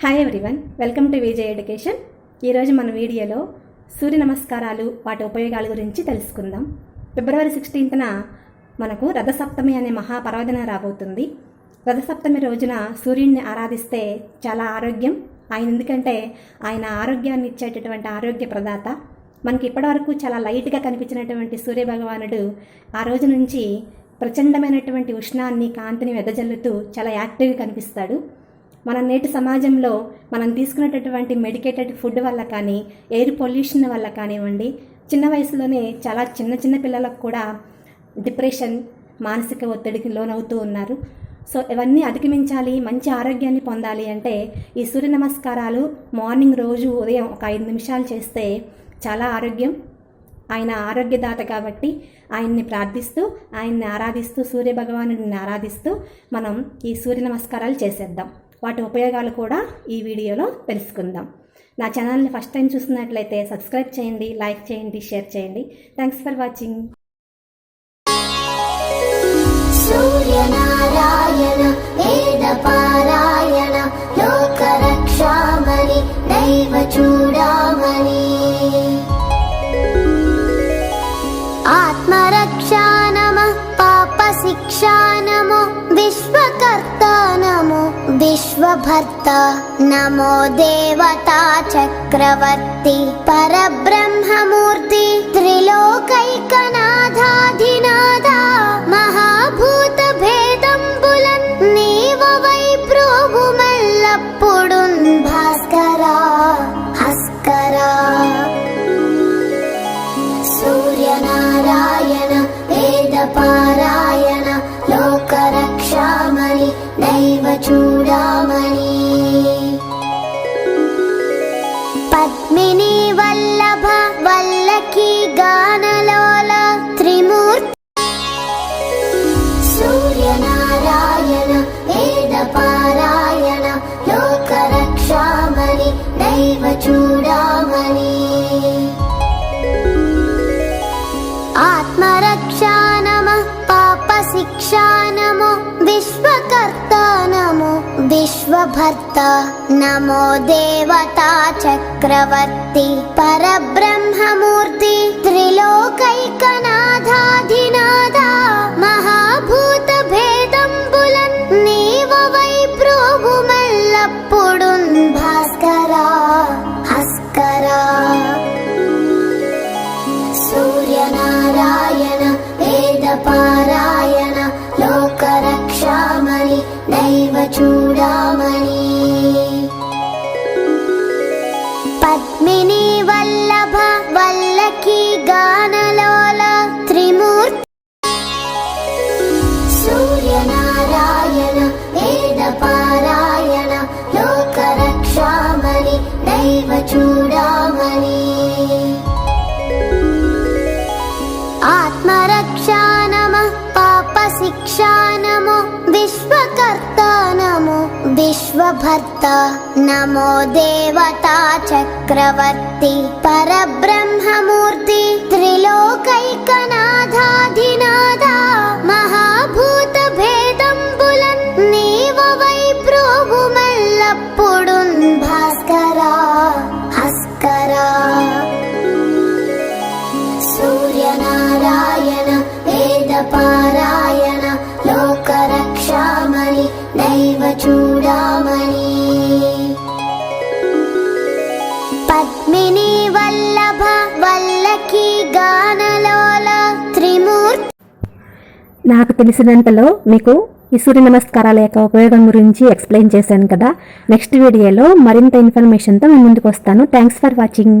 Hi everyone welcome to Vijay education ఈరోజు మన వీడియోలో సూర్య నమస్కారాలు వాటి ఉపయోగాల గురించి తెలుసుకుందాం. ఫిబ్రవరి సిక్స్టీన్త్న మనకు రథసప్తమి అనే మహాపర్వదినం రాబోతుంది. రథసప్తమి రోజున సూర్యుడిని ఆరాధిస్తే చాలా ఆరోగ్యం. ఆయన ఎందుకంటే ఆయన ఆరోగ్యాన్ని ఇచ్చేటటువంటి ఆరోగ్య ప్రదాత. మనకి ఇప్పటివరకు చాలా లైట్గా కనిపించినటువంటి సూర్య భగవానుడు ఆ రోజు నుంచి ప్రచండమైనటువంటి ఉష్ణాన్ని కాంతిని వెదజల్లుతూ చాలా యాక్టివ్గా కనిపిస్తాడు. మన నేటి సమాజంలో మనం తీసుకునేటటువంటి మెడికేటెడ్ ఫుడ్ వల్ల కానీ ఎయిర్ పొల్యూషన్ వల్ల కానివ్వండి చిన్న వయసులోనే చాలా చిన్న చిన్న పిల్లలకు కూడా డిప్రెషన్ మానసిక ఒత్తిడికి లోనవుతూ ఉన్నారు. సో ఇవన్నీ అధిగమించాలి మంచి ఆరోగ్యాన్ని పొందాలి అంటే ఈ సూర్య నమస్కారాలు మార్నింగ్ రోజు ఉదయం ఒక ఐదు నిమిషాలు చేస్తే చాలా ఆరోగ్యం. ఆయన ఆరోగ్యదాత కాబట్టి ఆయన్ని ప్రార్థిస్తూ ఆయన్ని ఆరాధిస్తూ సూర్య ఆరాధిస్తూ మనం ఈ సూర్య నమస్కారాలు చేసేద్దాం. వాటి ఉపయోగాలు కూడా ఈ వీడియోలో తెలుసుకుందాం. నా ఛానల్ని ఫస్ట్ టైం చూస్తున్నట్లయితే సబ్స్క్రైబ్ చేయండి లైక్ చేయండి షేర్ చేయండి. థ్యాంక్స్ ఫర్ వాచింగ్ దైవ भर्ता नमो देवता चक्रवर्ति परब्रह्ममूर्ति त्रिलोकैकनाथाधिनादा महाभूतभेदं बुलन् नीव वै प्रोभुमल्लप्पुडुन् भास्करा हस्करा सूर्यनारायण वेदपारायण लोकरक्षामणि दैवचू పద్మిని వల్లభ వల్లకి గానలోల త్రిమూర్తి. సూర్యనారాయణ వేదపారాయణ లోకరక్షామణి దైవ చూ నమో విశ్వభర్త నమో దేవతా చక్రవర్తి వల్లకి గానలోల త్రిమూర్తి. సూర్యనారాయణ వేదపారాయణ లోకరక్షామణి దైవ చూడామణి భర్త నమో దేవతా చక్రవర్తి పరబ్రహ్మమూర్తి త్రిలోకైకనాథాధినాథా చూడమని దైవ చూడమని పద్మిని వల్లభ వల్లకి గానలోల త్రిమూర్తి. నాకు తెలిసినంతలో మీకు ఈ సూర్య నమస్కారాల యొక్క ఉపయోగం గురించి ఎక్స్ప్లెయిన్ చేశాను కదా. నెక్స్ట్ వీడియోలో మరింత ఇన్ఫర్మేషన్తో మేము ముందుకు వస్తాను. Thanks for watching